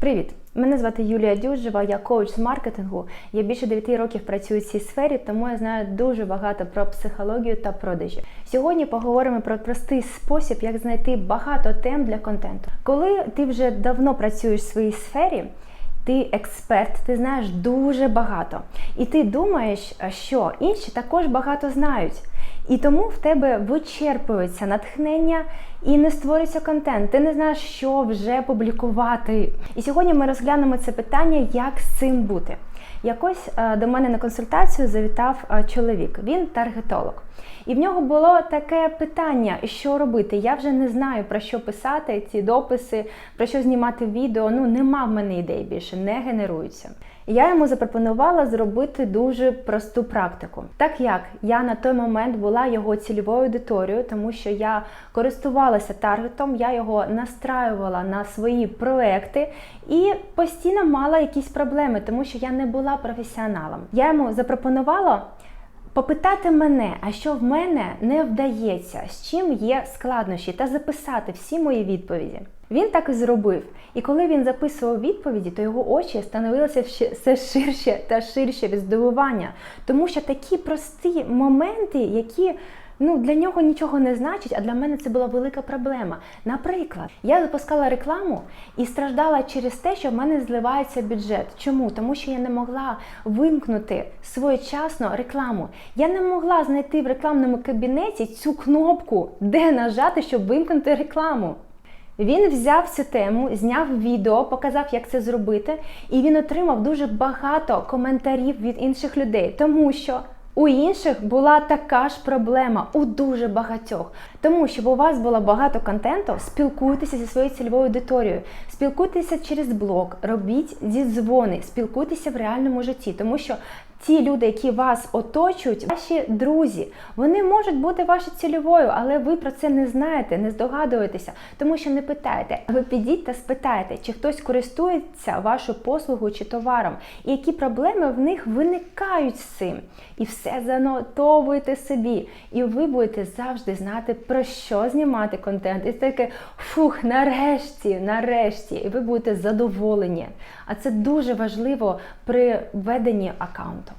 Привіт! Мене звати Юлія Дюжева, я коуч з маркетингу. Я більше 9 років працюю в цій сфері, тому я знаю дуже багато про психологію та продажі. Сьогодні поговоримо про простий спосіб, як знайти багато тем для контенту. Коли ти вже давно працюєш в своїй сфері, ти експерт, ти знаєш дуже багато. І ти думаєш, що інші також багато знають. І тому в тебе вичерпується натхнення і не створюється контент. Ти не знаєш, що вже публікувати. І сьогодні ми розглянемо це питання, як з цим бути. Якось е, до мене на консультацію завітав е, чоловік, він таргетолог. І в нього було таке питання, що робити. Я вже не знаю про що писати ці дописи, про що знімати відео. Ну нема в мене ідей більше, не генеруються. Я йому запропонувала зробити дуже просту практику. Так як я на той момент була його цільовою аудиторією, тому що я користувалася таргетом, я його настраювала на свої проекти і постійно мала якісь проблеми, тому що я не була професіоналом. Я йому запропонувала. Попитати мене, а що в мене не вдається, з чим є складнощі, та записати всі мої відповіді. Він так і зробив. І коли він записував відповіді, то його очі становилися все ширше та ширше від здивування. Тому що такі прості моменти, які ну для нього нічого не значить, а для мене це була велика проблема. Наприклад, я запускала рекламу і страждала через те, що в мене зливається бюджет. Чому? Тому що я не могла вимкнути своєчасно рекламу. Я не могла знайти в рекламному кабінеті цю кнопку, де нажати, щоб вимкнути рекламу. Він взяв цю тему, зняв відео, показав, як це зробити, і він отримав дуже багато коментарів від інших людей, тому що у інших була така ж проблема, у дуже багатьох. Тому щоб у вас було багато контенту, спілкуйтеся зі своєю цільовою аудиторією, спілкуйтеся через блог, робіть зідзвони, спілкуйтеся в реальному житті, тому що ті люди, які вас оточують, ваші друзі, вони можуть бути вашою цільовою, але ви про це не знаєте, не здогадуєтеся, тому що не питаєте. Ви підіть та спитайте, чи хтось користується вашою послугою чи товаром, і які проблеми в них виникають з цим. І все занотовуйте собі. І ви будете завжди знати, про що знімати контент. І таке фух, нарешті, нарешті, і ви будете задоволені. А це дуже важливо при веденні аккаунту.